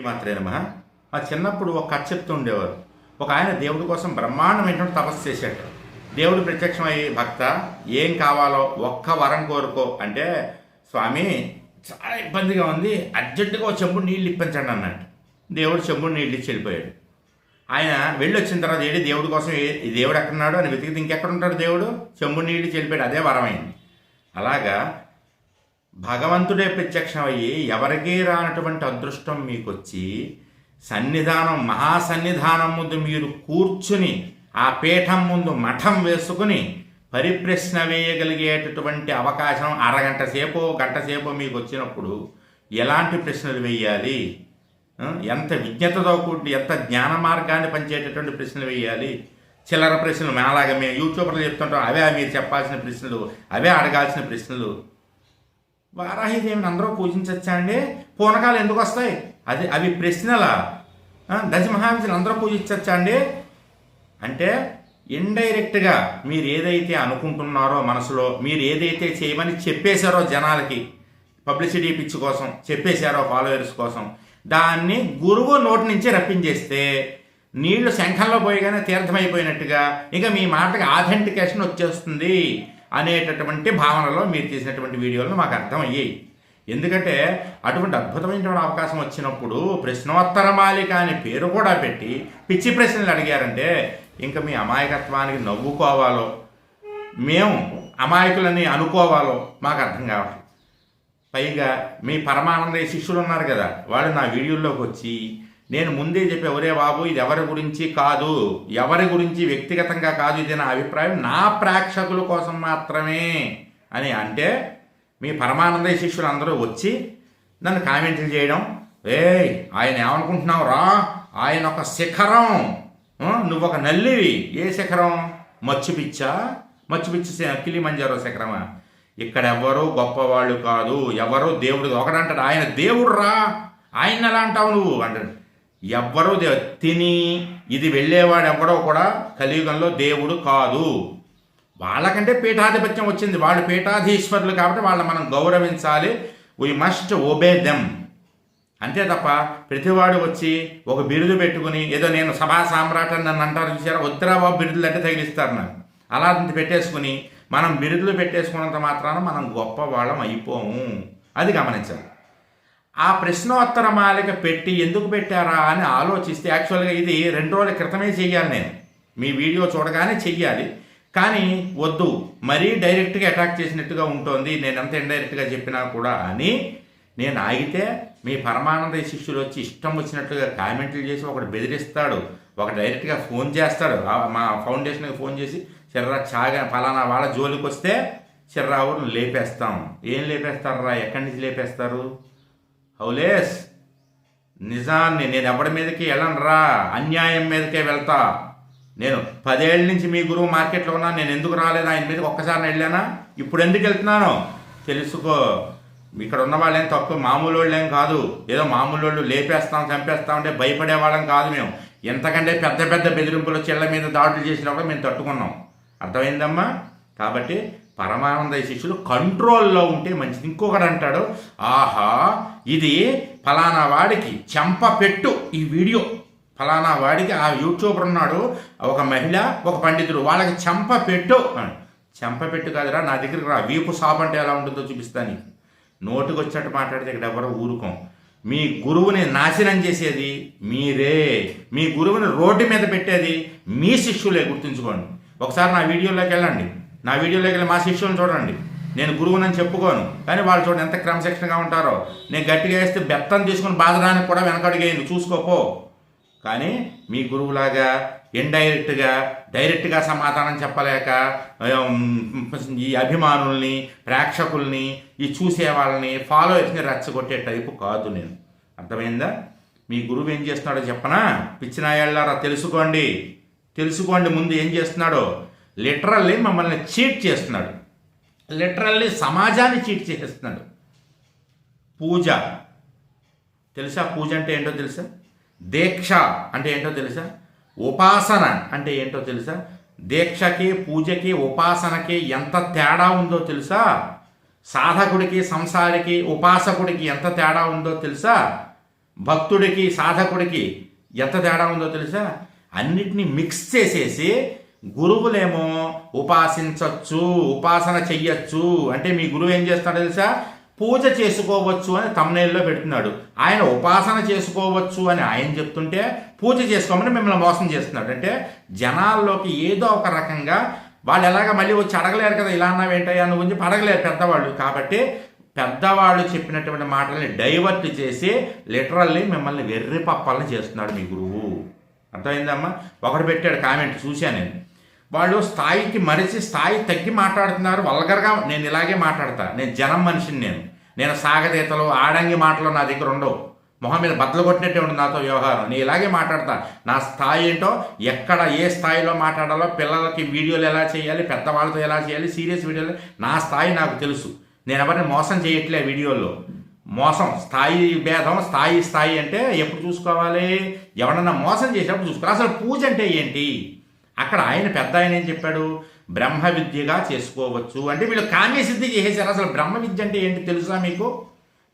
మాత్రే నమ. మా చిన్నప్పుడు ఒక కథ చెప్తూ ఉండేవారు. ఒక ఆయన దేవుడి కోసం బ్రహ్మాండమైనటువంటి తపస్సు చేశాడు. దేవుడు ప్రత్యక్షమై భక్త ఏం కావాలో ఒక్క వరం కోరుకో. అంటే స్వామి చాలా ఇబ్బందిగా ఉంది. అర్జెంటుగా ఒక చెంబుడు నీళ్ళు ఇప్పించండి అన్నాడు. దేవుడు చెంబు నీళ్ళు ఇచ్చి వెళ్ళిపోయాడు. ఆయన వెళ్ళి వచ్చిన తర్వాత ఏడి దేవుడి కోసం ఏ దేవుడు ఎక్కడున్నాడు? అని వెతికితే ఇంకెక్కడ ఉంటాడు దేవుడు? చెంబు నీళ్ళు చెల్లిపోయాడు అదే వరమైంది అలాగా భగవంతుడే ప్రత్యక్షం అయ్యి ఎవరికీ రానటువంటి అదృష్టం మీకు వచ్చి సన్నిధానం మహాసన్నిధానం ముందు మీరు కూర్చుని ఆ పీఠం ముందు మఠం వేసుకుని పరిప్రశ్న వేయగలిగేటటువంటి అవకాశం అరగంట సేపు గంట సేపు మీకు వచ్చినప్పుడు ఎలాంటి ప్రశ్నలు వేయాలి? ఎంత విజ్ఞతతో కూడి ఎంత జ్ఞాన మార్గాన్ని పంచేటటువంటి ప్రశ్నలు వేయాలి? చిల్లర ప్రశ్నలు మనలాగా మేము యూట్యూబ్లో చెప్తుంటాం అవే మీరు చెప్పాల్సిన ప్రశ్నలు అవే అడగాల్సిన ప్రశ్నలు. వారాహిదేవిని అందరూ పూజించచ్చా అండి? పూనకాలు ఎందుకు వస్తాయి? అది అవి ప్రశ్నల? దశమహావిషులు దశ అందరూ పూజించచ్చా అండి? అంటే ఇండైరెక్ట్గా మీరు ఏదైతే అనుకుంటున్నారో మనసులో మీరు ఏదైతే చేయమని చెప్పేశారో జనాలకి పబ్లిసిటీ పిచ్చి కోసం చెప్పేశారో ఫాలోవర్స్ కోసం దాన్ని గురువు నోటి నుంచి రప్పించేస్తే నీళ్ళు శంఖంలో పోయగానే తీర్థమైపోయినట్టుగా ఇక మీ మాటకి ఆథెంటికేషన్ వచ్చేస్తుంది. అనేటటువంటి భావనలో మీరు చేసినటువంటి వీడియోలు మాకు అర్థమయ్యాయి. ఎందుకంటే అటువంటి అద్భుతమైనటువంటి అవకాశం వచ్చినప్పుడు ప్రశ్నోత్తర మాలిక అనే పేరు కూడా పెట్టి పిచ్చి ప్రశ్నలు అడిగారంటే ఇంకా మీ అమాయకత్వానికి నవ్వుకోవాలో మేము అమాయకులని అనుకోవాలో మాకు అర్థం కావాలి. పైగా మీ పరమానందయ్య శిష్యులు ఉన్నారు కదా వాళ్ళు నా వీడియోలోకి వచ్చి నేను ముందే చెప్పే ఒరే బాబు ఇది ఎవరి గురించి కాదు ఎవరి గురించి వ్యక్తిగతంగా కాదు ఇది నా అభిప్రాయం నా ప్రేక్షకుల కోసం మాత్రమే. అని అంటే మీ పరమానంద శిష్యులు అందరూ వచ్చి నన్ను కామెంట్లు చేయడం ఏయ్ ఆయన ఏమనుకుంటున్నావు రా? ఆయన ఒక శిఖరం. నువ్వు ఒక నల్లివి. ఏ శిఖరం? మచ్చు మచ్చుపిచ్చ మచ్చు పిచ్చి కిలిమంజారో శిఖరమా? ఇక్కడ ఎవరో గొప్పవాళ్ళు కాదు ఎవరో దేవుడు ఒకడంటాడు ఆయన దేవుడు రా ఆయన ఎలా అంటావు నువ్వు? అంటాడు. ఎవ్వరూ తిని ఇది వెళ్ళేవాడు కూడా కలియుగంలో దేవుడు కాదు. వాళ్ళకంటే పీఠాధిపత్యం వచ్చింది. వాళ్ళు పీఠాధీశ్వరులు కాబట్టి వాళ్ళని మనం గౌరవించాలి. వీ మస్ట్ ఒబే దెమ్ అంతే తప్ప ప్రతివాడు వచ్చి ఒక బిరుదు పెట్టుకుని ఏదో నేను సభా సామ్రాట్ అని నన్ను అంటారు చూసారా ఉత్తరాబాబు బిరుదులు అంటే తగిలిస్తారు నాకు అలాంటి పెట్టేసుకుని మనం బిరుదులు పెట్టేసుకున్నంత మాత్రాన మనం గొప్ప వాళ్ళం అయిపోము. అది గమనించాలి. ఆ ప్రశ్నోత్తర మాలిక పెట్టి ఎందుకు పెట్టారా అని ఆలోచిస్తే యాక్చువల్గా ఇది రెండు రోజుల క్రితమే చెయ్యాలి నేను. మీ వీడియో చూడగానే చెయ్యాలి. కానీ వద్దు మరీ డైరెక్ట్గా అటాక్ చేసినట్టుగా ఉంటుంది. నేను ఎంత ఇండైరెక్ట్గా చెప్పినా కూడా అని నేను ఆగితే మీ పరమానంద శిష్యులు వచ్చి ఇష్టం వచ్చినట్టుగా కామెంట్లు చేసి ఒకడు బెదిరిస్తాడు. ఒక డైరెక్ట్గా ఫోన్ చేస్తాడు. మా ఫౌండేషన్కి ఫోన్ చేసి చిర్రా చాగా ఫలానా వాళ్ళ జోలికి వస్తే చిర్రావును లేపేస్తాం. ఏం లేపేస్తారా ఎక్కడి నుంచి లేపేస్తారు? హౌలేస్ నిజాన్ని నేను ఎవరి మీదకి వెళ్ళనరా? అన్యాయం మీదకే వెళ్తా. నేను పదేళ్ళ నుంచి మీ గురువు మార్కెట్లో ఉన్నా నేను ఎందుకు రాలేదు? ఆయన మీదకి ఒక్కసారి వెళ్ళానా? ఇప్పుడు ఎందుకు వెళ్తున్నాను? తెలుసుకో. ఇక్కడ ఉన్న వాళ్ళేం తప్పు మామూలు వాళ్ళేం కాదు. ఏదో మామూలు వాళ్ళు లేపేస్తాం చంపేస్తాం అంటే భయపడే వాళ్ళం కాదు మేము. ఎంతకంటే పెద్ద పెద్ద బెదిరింపులు చెళ్ళ మీద దాడులు చేసినప్పుడు మేము తట్టుకున్నాం. అర్థమైందమ్మా? కాబట్టి పరమానంద శిష్యులు కంట్రోల్లో ఉంటే మంచిది. ఇంకొకడు అంటాడు ఆహా ఇది ఫలానా వాడికి చెంప పెట్టు ఈ వీడియో. ఫలానా వాడికి ఆ యూట్యూబర్ ఉన్నాడు ఒక మహిళ ఒక పండితుడు వాళ్ళకి చెంప పెట్టు అని. చెంప పెట్టు కాదురా నా దగ్గరికి రా. వీపు సాప్ అంటే ఎలా ఉంటుందో చూపిస్తాను నోటుకు వచ్చినట్టు మాట్లాడితే ఇక్కడ ఎవరో ఊరుకోం. మీ గురువుని నాశనం చేసేది మీరే. మీ గురువుని రోడ్డు మీద పెట్టేది మీ శిష్యులే గుర్తుంచుకోండి. ఒకసారి నా వీడియోలోకి వెళ్ళండి. నా వీడియోలోకి వెళ్ళి మా శిష్యులను చూడండి. నేను గురువునని చెప్పుకోను. కానీ వాళ్ళు చూడండి ఎంత క్రమశిక్షణగా ఉంటారో. నేను గట్టిగా వేస్తే బెత్తం తీసుకుని బాధడానికి కూడా వెనకడిగేయండి. చూసుకోపో కానీ మీ గురువులాగా ఇండైరెక్ట్గా డైరెక్ట్గా సమాధానం చెప్పలేక ఈ అభిమానుల్ని ప్రేక్షకుల్ని ఈ చూసే వాళ్ళని ఫాలోయర్స్ని రెచ్చగొట్టే టైపు కాదు నేను. అర్థమైందా? మీ గురువు ఏం చేస్తున్నాడో చెప్పనా? పిచ్చినాయాళ్ళారా తెలుసుకోండి. తెలుసుకోండి ముందు ఏం చేస్తున్నాడో. లిటరల్లీ మమ్మల్ని చీట్ చేస్తున్నాడు. లిటరల్లీ సమాజాన్ని చీట్ చేసేస్తున్నాడు. పూజ. తెలుసా పూజ అంటే ఏంటో తెలుసా? దీక్ష అంటే ఏంటో తెలుసా? ఉపాసన అంటే ఏంటో తెలుసా? దీక్షకి పూజకి ఉపాసనకి ఎంత తేడా ఉందో తెలుసా? సాధకుడికి సంసారికి ఉపాసకుడికి ఎంత తేడా ఉందో తెలుసా? భక్తుడికి సాధకుడికి ఎంత తేడా ఉందో తెలుసా? అన్నిటినీ మిక్స్ చేసేసి గురువులేమో ఉపాసించవచ్చు ఉపాసన చెయ్యొచ్చు. అంటే మీ గురువు ఏం చేస్తాడో తెలుసా? పూజ చేసుకోవచ్చు అని తమ్నేల్లో పెడుతున్నాడు. ఆయన ఉపాసన చేసుకోవచ్చు అని ఆయన చెప్తుంటే పూజ చేసుకోమని మిమ్మల్ని మోసం చేస్తున్నాడు. అంటే జనాల్లోకి ఏదో ఒక రకంగా వాళ్ళు ఎలాగ మళ్ళీ వచ్చి అడగలేరు కదా ఇలా అన్నావు ఏంటయ్యా నువ్వు చెప్పి అడగలేరు పెద్దవాళ్ళు. కాబట్టి పెద్దవాళ్ళు చెప్పినటువంటి మాటల్ని డైవర్ట్ చేసి లిటరల్లీ మిమ్మల్ని వెర్రి పప్పల్ని చేస్తున్నాడు మీ గురువు. అర్థమైందమ్మా? ఒకడు పెట్టాడు కామెంట్ చూశాను నేను. వాళ్ళు స్థాయికి మరిచి స్థాయి తగ్గి మాట్లాడుతున్నారు. వల్గర్గా నేను ఇలాగే మాట్లాడతా. నేను జనం మనిషిని నేను. నేను సాగదీతలు ఆడంగి మాటలు నా దగ్గర ఉండవు. మొహం మీద బద్దలు కొట్టినట్టే ఉంటుంది నాతో వ్యవహారం. నేను ఇలాగే మాట్లాడతా. నా స్థాయి ఏంటో ఎక్కడ ఏ స్థాయిలో మాట్లాడాలో పిల్లలకి వీడియోలు ఎలా చేయాలి పెద్దవాళ్ళతో ఎలా చేయాలి సీరియస్ వీడియోలు నా స్థాయి నాకు తెలుసు. నేను ఎవరిని మోసం చేయట్లే వీడియోల్లో. మోసం స్థాయి భేదం స్థాయి స్థాయి అంటే ఎప్పుడు చూసుకోవాలి? ఎవరన్నా మోసం చేసేటప్పుడు చూసుకోవాలి. అసలు పూజ అంటే ఏంటి? అక్కడ ఆయన పెద్ద ఆయన ఏం చెప్పాడు? బ్రహ్మ విద్యగా చేసుకోవచ్చు. అంటే వీళ్ళు కామ్య సిద్ధి చేసేసారు. అసలు బ్రహ్మ విద్య అంటే ఏంటి తెలుసా మీకు?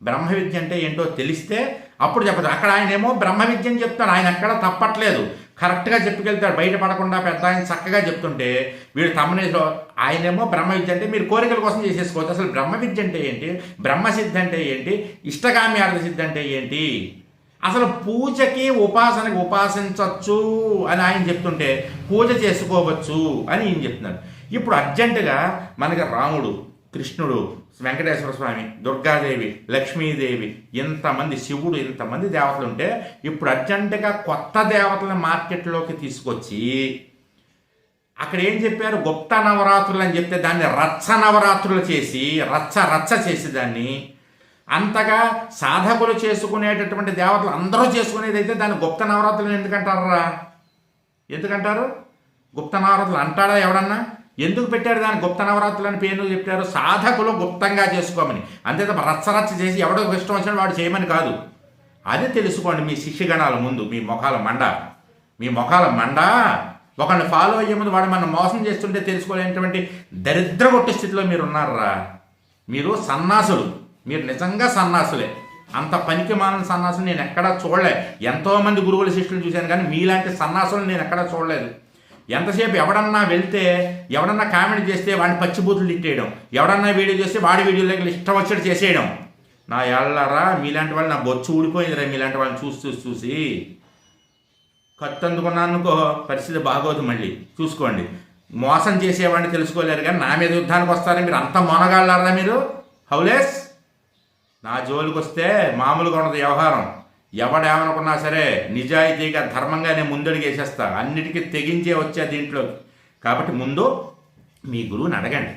బ్రహ్మ విద్య అంటే ఏంటో తెలిస్తే అప్పుడు చెప్పదు. అక్కడ ఆయన ఏమో బ్రహ్మ విద్య అని చెప్తాడు. ఆయన అక్కడ తప్పట్లేదు. కరెక్ట్గా చెప్పుకెళ్తాడు. బయట పడకుండా పెద్ద ఆయన చక్కగా చెప్తుంటే వీడు తమ్మనేలో ఆయనేమో బ్రహ్మ విద్య అంటే మీరు కోరికల కోసం చేసేసుకోవచ్చు అసలు బ్రహ్మ విద్య అంటే ఏంటి? బ్రహ్మసిద్ధి అంటే ఏంటి? ఇష్టగామి సిద్ధి అంటే ఏంటి? అసలు పూజకి ఉపాసనకి ఉపాసించవచ్చు అని ఆయన చెప్తుంటే పూజ చేసుకోవచ్చు అని ఈయన చెప్తున్నాడు. ఇప్పుడు అర్జెంటుగా మనకి రాముడు కృష్ణుడు వెంకటేశ్వర స్వామి దుర్గాదేవి లక్ష్మీదేవి ఇంతమంది శివుడు ఇంతమంది దేవతలు ఉంటే ఇప్పుడు అర్జెంటుగా కొత్త దేవతలను మార్కెట్లోకి తీసుకొచ్చి అక్కడ ఏం చెప్పారు? గుప్త నవరాత్రులు అని చెప్తే దాన్ని రచ్చ నవరాత్రులు చేసి రచ్చ రచ్చ చేసి దాన్ని అంతగా సాధకులు చేసుకునేటటువంటి దేవతలు అందరూ చేసుకునేది అయితే దాన్ని గుప్త నవరాత్రులు ఎందుకంటారా ఎందుకంటారు? గుప్త నవరాత్రులు అంటాడా ఎవడన్నా? ఎందుకు పెట్టారు దాని గుప్త నవరాత్రులు అని పేరు చెప్పారు? సాధకులు గుప్తంగా చేసుకోమని. అంతే తప్ప రచ్చరచ్చ చేసి ఎవడో ఇష్టం వచ్చినా వాడు చేయమని కాదు. అది తెలుసుకోండి మీ శిష్యగణాల ముందు మీ ముఖాల మండ. మీ ముఖాల మండ. ఒకరిని ఫాలో అయ్యే ముందు వాడు మనం మోసం చేస్తుంటే తెలుసుకోలేనటువంటి దరిద్ర కొట్టి స్థితిలో మీరు ఉన్నారా? మీరు సన్నాసులు. మీరు నిజంగా సన్నాసులే. అంత పనికి మాలిన సన్నాసులు నేను ఎక్కడా చూడలే. ఎంతోమంది గురువుల శిష్యులు చూశాను కానీ మీలాంటి సన్నాసులు నేను ఎక్కడా చూడలేదు. ఎంతసేపు ఎవడన్నా వెళ్తే ఎవడన్నా కామెంట్ చేస్తే వాడిని పచ్చిబూతులు తిట్టేయడం ఎవడన్నా వీడియో చేస్తే వాడి వీడియోలోకి ఇష్టం వచ్చేది చేసేయడం. నా ఎళ్ళరా మీలాంటి వాళ్ళు నా బొచ్చు ఊడిపోయిందిరా మీలాంటి వాళ్ళని చూసి చూసి చూసి. కత్తి అనుకో పరిస్థితి బాగోదు మళ్ళీ. చూసుకోండి. మోసం చేసేవాడిని తెలుసుకోలేరు కానీ నా మీద యుద్ధానికి వస్తారా మీరు అంత మొనగాళ్ళారా మీరు? హౌలేస్? నా జోలికి వస్తే మామూలుగా ఉన్నది వ్యవహారం. ఎవడేమనుకున్నా సరే నిజాయితీగా ధర్మంగా నేను ముందడుగు వేసేస్తా అన్నిటికీ తెగించే వచ్చే దీంట్లో. కాబట్టి ముందు మీ గురువుని అడగండి.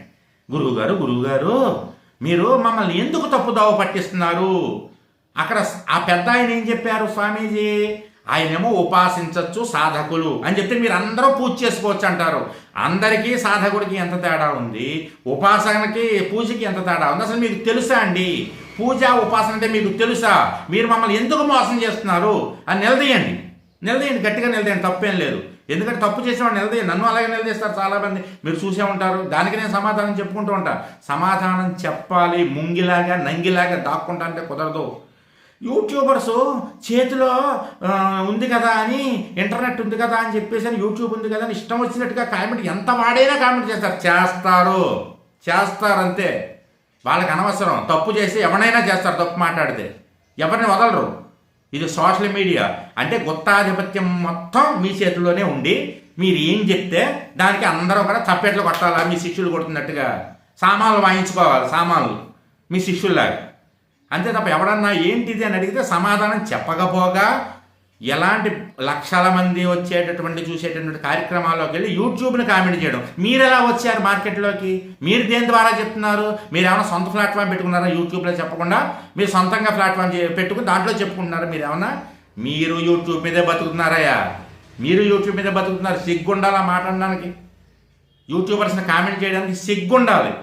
గురువుగారు గురువుగారు మీరు మమ్మల్ని ఎందుకు తప్పుదావ పట్టిస్తున్నారు? అక్కడ ఆ పెద్ద ఆయన ఏం చెప్పారు స్వామీజీ? ఆయనేమో ఉపాసించవచ్చు సాధకులు అని చెప్తే మీరు అందరూ పూజ చేసుకోవచ్చు అంటారు. అందరికీ సాధకుడికి ఎంత తేడా ఉంది? ఉపాసనకి పూజకి ఎంత తేడా ఉంది? అసలు మీకు తెలుసా అండి? పూజ ఉపాసన అంటే మీకు తెలుసా? మీరు మమ్మల్ని ఎందుకు మోసం చేస్తున్నారు? అని నిలదీయండి. నిలదీయండి గట్టిగా నిలదీయండి తప్పేం లేదు. ఎందుకంటే తప్పు చేసేవాడు నిలదీయండి. నన్ను అలాగే నిలదీస్తారు చాలామంది. మీరు చూసే ఉంటారు. దానికి నేను సమాధానం చెప్పుకుంటూ ఉంటాను సమాధానం చెప్పాలి ముంగిలాగా నంగిలాగా దాక్కుంటా అంటే కుదరదు. యూట్యూబర్స్ చేతిలో ఉంది కదా అని ఇంటర్నెట్ ఉంది కదా అని చెప్పేసి అని యూట్యూబ్ ఉంది కదా అని ఇష్టం వచ్చినట్టుగా కామెంట్ ఎంత వాడైనా కామెంట్ చేస్తారు. చేస్తారు. చేస్తారు అంతే వాళ్ళకి అనవసరం. తప్పు చేసి ఎవరైనా చేస్తారు తప్పు మాట్లాడితే. ఎవరిని వదలరు. ఇది సోషల్ మీడియా. అంటే గుత్తాధిపత్యం మొత్తం మీ చేతిలోనే ఉండి మీరు ఏం చెప్తే దానికి అందరూ కూడా చప్పేట్లు కొట్టాలా? మీ శిష్యులు కొడుతున్నట్టుగా. సామాన్లు వాయించుకోవాలి సామాన్లు. మీ శిష్యుల్లాగా. అంతే తప్ప ఎవడన్నా ఏంటిది అని అడిగితే సమాధానం చెప్పకపోగా ఎలాంటి లక్షల మంది వచ్చేటటువంటి చూసేటటువంటి కార్యక్రమాల్లోకి వెళ్ళి యూట్యూబ్ని కామెంట్ చేయడం. మీరు ఎలా వచ్చారు మార్కెట్లోకి? మీరు దేని ద్వారా చెప్తున్నారు? మీరు ఏమైనా సొంత ప్లాట్ఫామ్ పెట్టుకున్నారా? యూట్యూబ్లో చెప్పకుండా మీరు సొంతంగా ప్లాట్ఫామ్ పెట్టుకుని దాంట్లో చెప్పుకుంటున్నారా మీరు ఏమన్నా మీరు యూట్యూబ్ మీదే బతుకుతున్నారయ్యా. మీరు యూట్యూబ్ మీదే బతుకుతున్నారు. సిగ్గుండాలా మాట్లాడడానికి యూట్యూబర్స్ని కామెంట్ చేయడానికి సిగ్గుండాలి.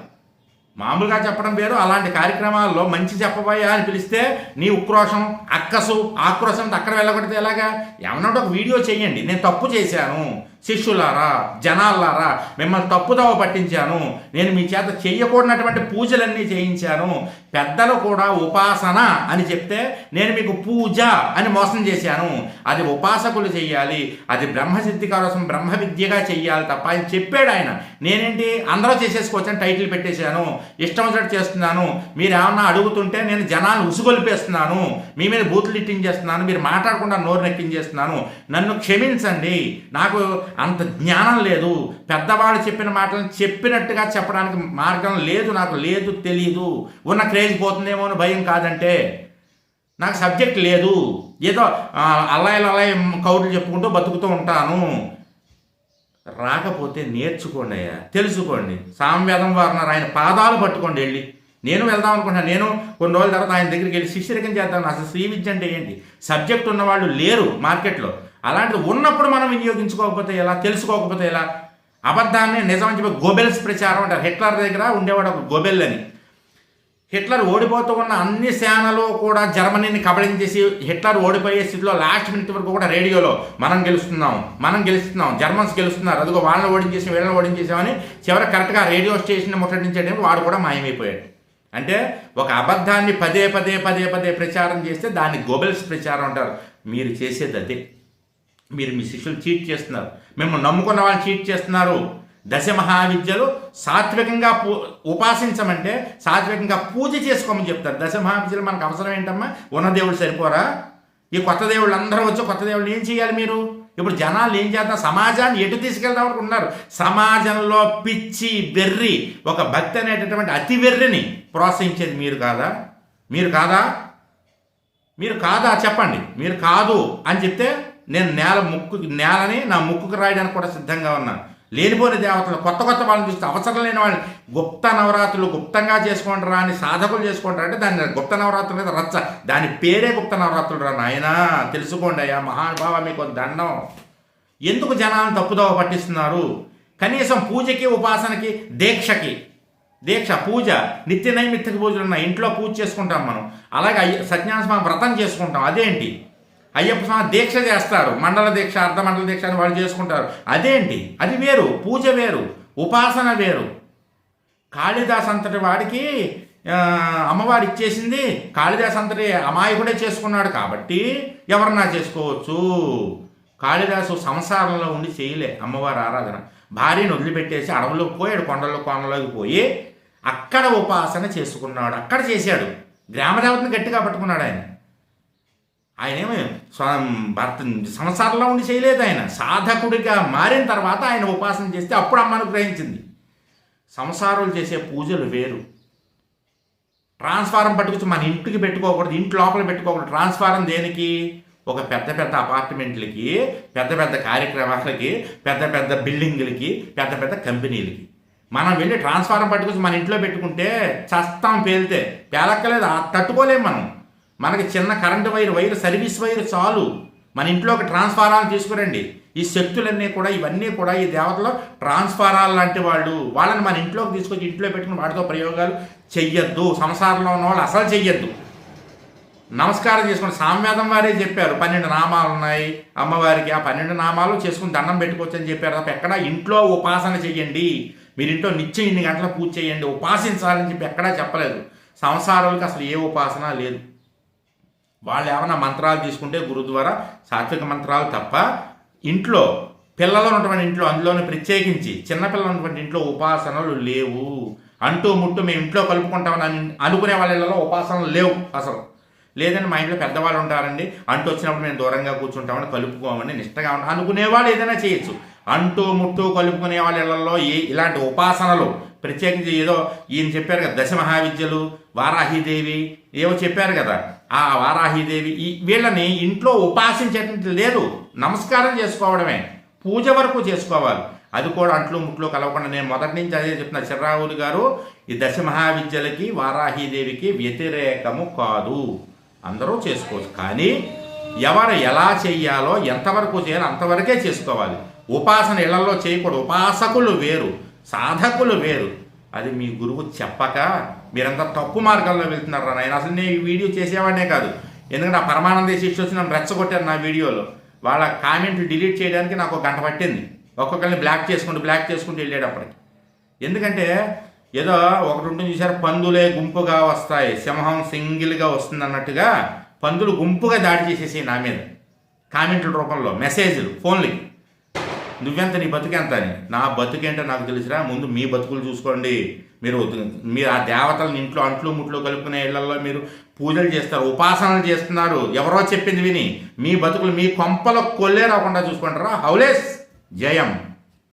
మామూలుగా చెప్పడం వేరు. అలాంటి కార్యక్రమాల్లో మంచి చెప్పబోయా అని పిలిస్తే నీ ఉక్రోషం అక్కసు ఆక్రోషం అక్కడ వెళ్ళగొడితే ఎలాగా? ఏమన్నా ఒక వీడియో చేయండి. నేను తప్పు చేశాను. శిష్యులారా జనాలారా మిమ్మల్ని తప్పుదవ పట్టించాను. నేను మీ చేత చేయకూడనటువంటి పూజలన్నీ చేయించాను. పెద్దలు కూడా ఉపాసన అని చెప్తే నేను మీకు పూజ అని మోసం చేశాను. అది ఉపాసకులు చేయాలి అది బ్రహ్మసిద్ధి కోసం బ్రహ్మ విద్యగా చెయ్యాలి తప్ప ఆయన చెప్పాడు ఆయన. నేనేంటి? అందరూ చేసేసుకోవచ్చని టైటిల్ పెట్టేశాను. ఇష్టం వచ్చినట్టు చేస్తున్నాను. మీరు ఏమన్నా అడుగుతుంటే నేను జనాన్ని ఉసుగొలిపేస్తున్నాను. మీ మీద బూతులు ఇట్టించేస్తున్నాను. మీరు మాట్లాడకుండా నోరు నెక్కించేస్తున్నాను. నన్ను క్షమించండి. నాకు అంత జ్ఞానం లేదు. పెద్దవాళ్ళు చెప్పిన మాటలను చెప్పినట్టుగా చెప్పడానికి మార్గం లేదు నాకు లేదు తెలీదు. ఉన్న క్రేజ్ పోతుందేమో అని భయం కాదంటే నాకు సబ్జెక్ట్ లేదు. ఏదో అల్లాయిలు అల్లాయి కౌరులు చెప్పుకుంటూ బతుకుతూ ఉంటాను. రాకపోతే నేర్చుకోండి అయ్యా తెలుసుకోండి. సామ్యదం వారు ఆయన పాదాలు పట్టుకోండి వెళ్ళి. నేను వెళ్దాం అనుకుంటున్నాను నేను కొన్ని రోజుల తర్వాత ఆయన దగ్గరికి వెళ్ళి శిష్యరికం చేద్దాం అసలు శ్రీ విద్య అంటే ఏంటి? సబ్జెక్ట్ ఉన్నవాళ్ళు లేరు మార్కెట్లో. అలాంటిది ఉన్నప్పుడు మనం వినియోగించుకోకపోతే ఎలా తెలుసుకోకపోతే ఎలా? అబద్ధాన్ని నిజం అని చెప్పి గోబెల్స్ ప్రచారం అంటారు. హిట్లర్ దగ్గర ఉండేవాడు ఒక గోబెల్ అని. హిట్లర్ ఓడిపోతూ ఉన్న అన్ని సేనలు కూడా జర్మనీని కబళించేసి హిట్లర్ ఓడిపోయే స్థితిలో లాస్ట్ మినిట్ వరకు కూడా రేడియోలో మనం గెలుస్తున్నాం మనం గెలుస్తున్నాం జర్మన్స్ గెలుస్తున్నారు. అదిగో వాళ్ళని ఓడించేసి వీళ్ళని ఓడించేసామని చివరి కరెక్ట్గా రేడియో స్టేషన్ ముట్టడించేటప్పుడు వాడు కూడా మాయమైపోయాడు. అంటే ఒక అబద్ధాన్ని పదే పదే పదే పదే ప్రచారం చేస్తే దాన్ని గోబెల్స్ ప్రచారం అంటారు. మీరు చేసేది అదే. మీరు మీ శిష్యులు చీట్ చేస్తున్నారు. మిమ్మల్ని నమ్ముకున్న వాళ్ళు చీట్ చేస్తున్నారు. దశ మహావిద్యలు సాత్వికంగా పూ ఉపాసించమంటే సాత్వికంగా పూజ చేసుకోమని చెప్తారు. దశ మహావిద్యలు మనకు అవసరం ఏంటమ్మా? ఉన్న దేవుడు సరిపోరా? ఈ కొత్త దేవుళ్ళు అందరూ వచ్చి కొత్త దేవుళ్ళు ఏం చేయాలి మీరు? ఇప్పుడు జనాలు ఏం చేద్దాం సమాజాన్ని ఎటు తీసుకెళ్దాం అనుకుంటున్నారు? సమాజంలో పిచ్చి వెర్రి ఒక భక్తి అనేటటువంటి అతి వెర్రిని ప్రోత్సహించేది మీరు కాదా? మీరు కాదా? మీరు కాదా? చెప్పండి. మీరు కాదు అని చెప్తే నేను నేల ముక్కు నేలని నా ముక్కుకు రాయడానికి కూడా సిద్ధంగా ఉన్నాను. లేనిపోని దేవతలు కొత్త కొత్త వాళ్ళని చూస్తే అవసరం లేని వాళ్ళని గుప్త నవరాత్రులు గుప్తంగా చేసుకుంటారా అని సాధకులు చేసుకుంటారా అంటే దాన్ని గుప్త నవరాత్రులు మీద రచ్చ. దాని పేరే గుప్త నవరాత్రులు రా నాయన. తెలుసుకోండి అయ్యా మహానుభావ మీకు దండం. ఎందుకు జనాలను తప్పుదోవ పట్టిస్తున్నారు? కనీసం పూజకి ఉపాసనకి దీక్షకి. దీక్ష పూజ నిత్య నైమిత్తిక పూజలు ఉన్నాయి. ఇంట్లో పూజ చేసుకుంటాం మనం. అలాగే సత్యాన్స్మ వ్రతం చేసుకుంటాం. అదేంటి? అయ్యప్ప స్వామి దీక్ష చేస్తారు. మండల దీక్ష అర్ధమండల దీక్ష అని వాళ్ళు చేసుకుంటారు. అదేంటి? అది వేరు. పూజ వేరు. ఉపాసన వేరు. కాళిదాస్ అంతటి వాడికి అమ్మవారు ఇచ్చేసింది కాళిదాస్ అంతటి అమాయకుడే చేసుకున్నాడు కాబట్టి ఎవరన్నా చేసుకోవచ్చు. కాళిదాసు సంసారంలో ఉండి చేయలే అమ్మవారి ఆరాధన. భార్యను వదిలిపెట్టేసి అడవులోకి పోయాడు కొండల్లో కొండలోకి పోయి అక్కడ ఉపాసన చేసుకున్నాడు. అక్కడ చేశాడు. గ్రామదేవతను గట్టిగా పట్టుకున్నాడు ఆయన. ఆయన ఏమి భర్త సంసారంలో ఉండి చేయలేదు ఆయన. సాధకుడిగా మారిన తర్వాత ఆయన ఉపాసన చేస్తే అప్పుడు అమ్మను గ్రహించింది సంసారాలు చేసే పూజలు వేరు. ట్రాన్స్ఫారం పట్టుకొచ్చి మన ఇంటికి పెట్టుకోకూడదు ఇంటి లోపల పెట్టుకోకూడదు. ట్రాన్స్ఫారం దేనికి? ఒక పెద్ద పెద్ద అపార్ట్మెంట్లకి పెద్ద పెద్ద కార్యక్రమాలకి పెద్ద పెద్ద బిల్డింగ్లకి పెద్ద పెద్ద కంపెనీలకి. మనం వెళ్ళి ట్రాన్స్ఫారం పట్టుకొచ్చి మన ఇంట్లో పెట్టుకుంటే చస్తాం పేలితే. పేలక్కలేదు తట్టుకోలేము మనం. మనకి చిన్న current wire wire service wire చాలు. మన ఇంట్లో ఒక ట్రాన్స్ఫారాలు తీసుకురండి. ఈ శక్తులన్నీ కూడా ఇవన్నీ కూడా ఈ దేవతలో ట్రాన్స్ఫారాలు లాంటి వాళ్ళు. వాళ్ళని మన ఇంట్లోకి తీసుకొచ్చి ఇంట్లో పెట్టుకుని వాటితో ప్రయోగాలు చెయ్యొద్దు. సంసారంలో ఉన్న వాళ్ళు అసలు చెయ్యొద్దు. నమస్కారం చేసుకుని సామ్వేదం వారే చెప్పారు. పన్నెండు నామాలు ఉన్నాయి. అమ్మవారికి ఆ పన్నెండు నామాలు చేసుకుని దండం పెట్టుకోవచ్చు అని చెప్పారు తప్ప ఎక్కడ ఇంట్లో ఉపాసన చెయ్యండి. మీరు ఇంట్లో నిత్యం ఇన్ని గంటల పూజ చేయండి ఉపాసించాలని చెప్పి ఎక్కడా చెప్పలేదు. సంసారాలకు అసలు ఏ ఉపాసన లేదు. వాళ్ళు ఏమైనా మంత్రాలు తీసుకుంటే గురుద్వారా సాత్విక మంత్రాలు తప్ప ఇంట్లో పిల్లలు ఉన్నటువంటి ఇంట్లో అందులోనే ప్రత్యేకించి చిన్నపిల్లలు ఉన్నటువంటి ఇంట్లో ఉపాసనలు లేవు. అంటూ ముట్టు మేము ఇంట్లో కలుపుకుంటామని అనుకునే వాళ్ళలో ఉపాసనలు లేవు అసలు. లేదని మా ఇంట్లో పెద్దవాళ్ళు ఉంటారండి అంటూ వచ్చినప్పుడు మేము దూరంగా కూర్చుంటామని కలుపుకోమని నిష్టగా ఉంటాం అనుకునేవాళ్ళు ఏదైనా చేయొచ్చు. అంటూ ముట్టు కలుపుకునే వాళ్ళ ఏ ఇలాంటి ఉపాసనలు ప్రత్యేకించి ఏదో ఈయన చెప్పారు కదా దశ మహావిద్యలు వారాహిదేవి ఏవో చెప్పారు కదా. ఆ వారాహిదేవి ఈ వీళ్ళని ఇంట్లో ఉపాసించేటట్టు లేదు. నమస్కారం చేసుకోవడమే. పూజ వరకు చేసుకోవాలి. అది కూడా అంట్లు ముట్లు కలవకుండా నేను మొదటి నుంచి అదే చెప్తున్నా. చిర్రావులు గారు ఈ దశ మహావిద్యలకి వారాహీదేవికి వ్యతిరేకము కాదు. అందరూ చేసుకోవచ్చు. కానీ ఎవరు ఎలా చేయాలో ఎంతవరకు చేయాలో అంతవరకే చేసుకోవాలి. ఉపాసన ఇళ్ళలో చేయకూడదు. ఉపాసకులు వేరు. సాధకులు వేరు. అది మీ గురువు చెప్పక మీరంతా తప్పు మార్గాల్లో వెళ్తున్నారు నాయన. అసలు నేను ఈ వీడియో చేసేవాడే కాదు. ఎందుకంటే ఆ పరమానంద శిష్యు వచ్చి నన్ను రెచ్చగొట్టారు నా వీడియోలో. వాళ్ళ కామెంట్లు డిలీట్ చేయడానికి నాకు ఒక గంట పట్టింది. ఒక్కొక్కరిని బ్లాక్ చేసుకుంటూ బ్లాక్ చేసుకుంటూ వెళ్ళేటప్పటికి ఎందుకంటే ఏదో ఒకటి ఉంటుంది చూసారు? పందులే గుంపుగా వస్తాయి. సింహం సింగిల్గా వస్తుంది అన్నట్టుగా పందులు గుంపుగా దాడి చేసేసి నా మీద. కామెంట్ల రూపంలో మెసేజ్లు ఫోన్లకి. నువ్వెంత నీ బతుకెంత అని. నా బతుకేంటో నాకు తెలుసురా. ముందు మీ బతుకులు చూసుకోండి. మీరు మీరు ఆ దేవతలను ఇంట్లో అంట్లు ముట్లు కలుపుకునే ఇళ్ళలో మీరు పూజలు చేస్తారు ఉపాసనలు చేస్తున్నారు. ఎవరో చెప్పింది విని మీ బతుకులు మీ కొంపలో కొల్లే రాకుండా చూసుకుంటారా? హౌలేస్! జయం!